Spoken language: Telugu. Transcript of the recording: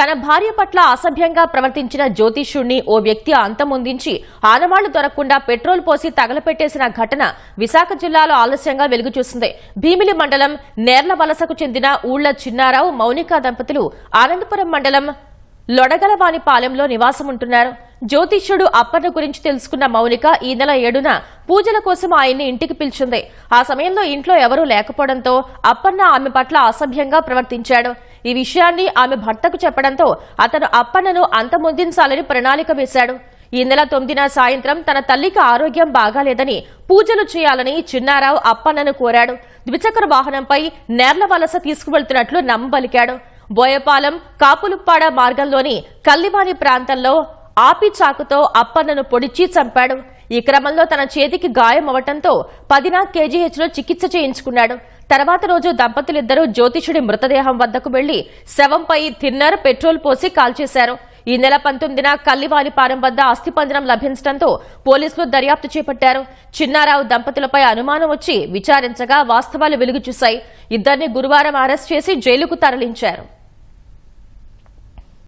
తన భార్య పట్ల అసభ్యంగా ప్రవర్తించిన జ్యోతిష్యుణ్ణి ఓ వ్యక్తి అంతమొందించి ఆనవాళ్ళు దొరకకుండా పెట్రోల్ పోసి తగలపెట్టేసిన ఘటన విశాఖ జిల్లాలో ఆలస్యంగా వెలుగుచూసింది. భీమిలి మండలం నేర్ల వలసకు చెందిన ఊళ్ళ చిన్నారావు మౌనిక దంపతులు ఆనందపురం మండలం లొడగలవానిపాలెంలో నివాసముంటున్నారు. జ్యోతిష్యుడు అప్పన్న గురించి తెలుసుకున్న మౌనిక ఈ నెల ఏడున పూజల కోసం ఆయన్ని ఇంటికి పిలిచింది. ఆ సమయంలో ఇంట్లో ఎవరూ లేకపోవడంతో అప్పన్న ఆమె పట్ల అసభ్యంగా ప్రవర్తించాడు. ఈ విషయాన్ని ఆమె భర్తకు చెప్పడంతో అతను అప్పన్నను అంతమొందించాలని ప్రణాళిక వేశాడు. ఈ నెల తొమ్మిదిన సాయంత్రం తన తల్లికి ఆరోగ్యం బాగాలేదని పూజలు చేయాలని చిన్నారావు అప్పన్నను కోరాడు. ద్విచక్ర వాహనంపై నేర్ల వలస తీసుకువెళ్తున్నట్లు నమ్మబలికాడు. బోయపాలెం కాపులుప్పాడ మార్గంలోని కల్లివాణి ప్రాంతంలో ఆపిచాకుతో అప్పన్నను పొడిచి చంపాడు. ఈ క్రమంలో తన చేతికి గాయం అవటంతో పదినా కేజీహెచ్లో చికిత్స చేయించుకున్నాడు. తర్వాత రోజు దంపతులిద్దరూ జ్యోతిషుడి మృతదేహం వద్దకు వెళ్ళి శవంపై థిన్నర్ పెట్రోల్ పోసి కాల్చేశారు. ఈ నెల పంతొమ్మిదిన కల్లివాలిపాలెం వద్ద అస్థిపంజరం లభించడంతో పోలీసులు దర్యాప్తు చేపట్టారు. చిన్నారావు దంపతులపై అనుమానం వచ్చి విచారించగా వాస్తవాలు వెలుగుచూశాయి. ఇద్దరిని గురువారం అరెస్ట్ చేసి జైలుకు తరలించారు.